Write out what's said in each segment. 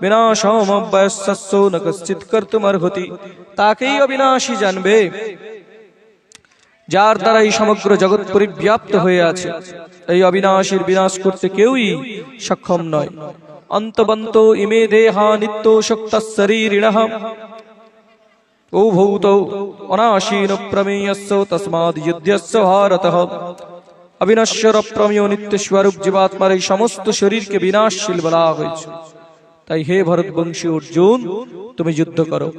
বিনাশমব্যস্য ন কশ্চিৎ কর্তুমর্হতি। তাকেই অবিনাশী জানবে। যার দ্বারা এই সমগ্র জগৎ পরিব্যাপ্ত হয়ে আছে। এই অবিনাশীর বিনাশ করতে কেউই সক্ষম নয়। অন্তবন্ত ইমে দেহা নিত্য শক্ত শরীরিণ। ও অনাশীন প্রমেয়স্য তসমাদ যুদ্ধস্য ভারত। অবিনশ্বর প্রমেয় নিত্য স্বরূপ জীবাত্মার এই সমস্ত শরীরকে বিনাশশীল বলা হয়েছে। তাই হে ভরতবংশী অর্জুন তুমি যুদ্ধ করো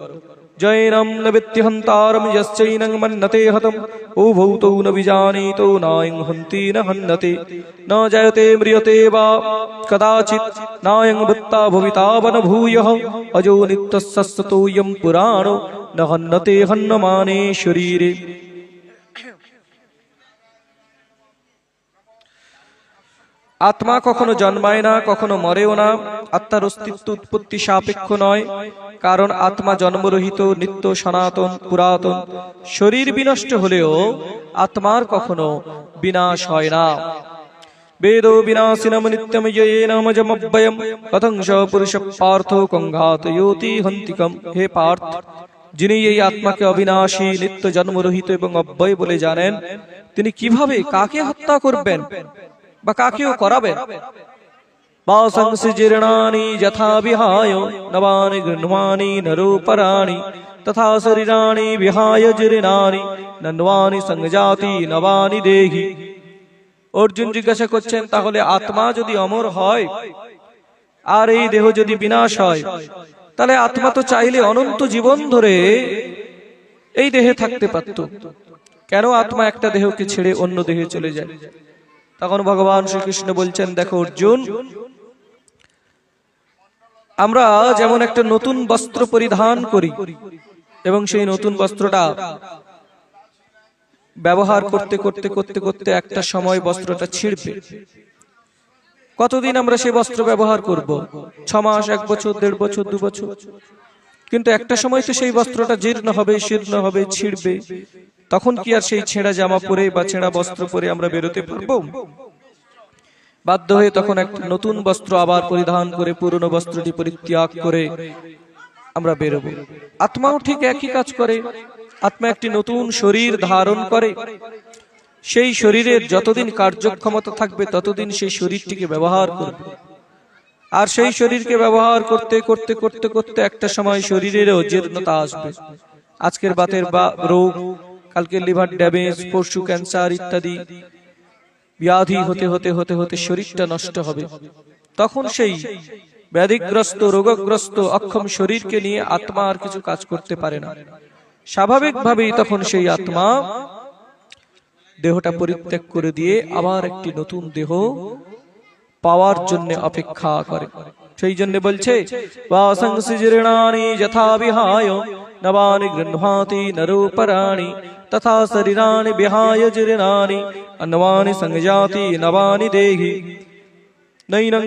জৈনম ন বিত্যহন্তারম যশ্চৈনং মন্নতে হতম ও ভৌতৌ ন বিজানীতো নায়ং হন্তি ন হন্নতে ন জয়তে ম্রিয়তে বা কদাচিৎ নায়ং ভুত্তা ভবিতা বন ভূয়ঃ অজো নিত্যসস্ততোয়ম পুরাণো ন হন্নতে হন্নমানে শরীরে আত্মা কখনো জন্মায় না, কখনো মরেও না। আত্মার অস্তিত্ব উৎপত্তি সাপেক্ষ নয়, কারণ আত্মা জন্মরহিত, নিত্য সনাতন, পুরাতন। শরীর বিনষ্ট হলেও আত্মার কখনো বিনাশ হয় না। বেদো বিনাশিনম নিত্যম জয়েনমজমব্যয়ম কথং স পুরুষ পার্থ কঙ্ঘাত ইয়তি হন্তিকম। হে পার্থ, যিনি এই আত্মাকে অবিনাশী, নিত্য জন্মরহিত এবং অব্যয় বলে জানেন, তিনি কীভাবে কাকে হত্যা করবেন? বা কাকেও করাবেন যথা বিহায় নবানি নরোপরাণি তথা শরীরাণি বিহায় জীর্ণানি সংজাতি নবানি দেহি। অর্জুন জিজ্ঞাসা করছেন তাহলে আত্মা যদি অমর হয় আর এই দেহ যদি বিনাশ হয় তাহলে আত্মা তো চাইলে অনন্ত জীবন ধরে এই দেহে থাকতে পারত। কেন আত্মা একটা দেহকে ছেড়ে অন্য দেহে চলে যায়? তখন ভগবান শ্রীকৃষ্ণ বলছেন, দেখো অর্জুন, আমরা যেমন একটা নতুন বস্ত্র পরিধান করি এবং সেই নতুন বস্ত্রটা ব্যবহার করতে করতে করতে করতে একটা সময় বস্ত্রটা ছিঁড়বে। কতদিন আমরা সেই বস্ত্র ব্যবহার করব? ছ মাস, এক বছর, দেড় বছর, দু বছর? কিন্তু একটা সময় তো সেই বস্ত্রটা জীর্ণ হবে, শীর্ণ হবে, ছিঁড়বে। তখন কি আর সেই ছেঁড়া জামা পরে বা ছেঁড়া বস্ত্র পরে আমরা বেরোতে পারব? বাধ্য হয়ে তখন একটা নতুন বস্ত্র আবার পরিধান করে, পুরনো বস্ত্রটি পরিত্যাগ করে আমরা বেরোবো। আত্মাও ঠিক একই কাজ করে। আত্মা একটি নতুন শরীর ধারণ করে। সেই শরীরের যতদিন কার্যক্ষমতা থাকবে, ততদিন সেই শরীরটিকে ব্যবহার করবে। আর সেই শরীরকে ব্যবহার করতে করতে করতে করতে একটা সময় শরীরেরও জীর্ণতা আসবে। আজকের বাতের বা রোগ কালকে লিভার ড্যামেজ পরশু ক্যান্সার ইত্যাদি ব্যাধি হতে হতে হতে হতে শরীরটা নষ্ট হবে। তখন সেই ব্যাধিগ্রস্ত, রোগগ্রস্ত অক্ষম শরীরকে নিয়ে আত্মা আর কিছু কাজ করতে পারে না। স্বাভাবিকভাবেই তখন সেই আত্মা দেহটা পরিত্যাগ করে দিয়ে আবার একটি নতুন দেহ পাওয়ার জন্য অপেক্ষা করে সেই জন্য বলছে বাসংসি জীর্ণানি যথা বিহায় নবানি গৃহ্ণাতি নরোপরাণি তথা শরীরাণি বিহায় জীর্ণানি অন্নवानि সংজাতি নবানি দেহি নৈনং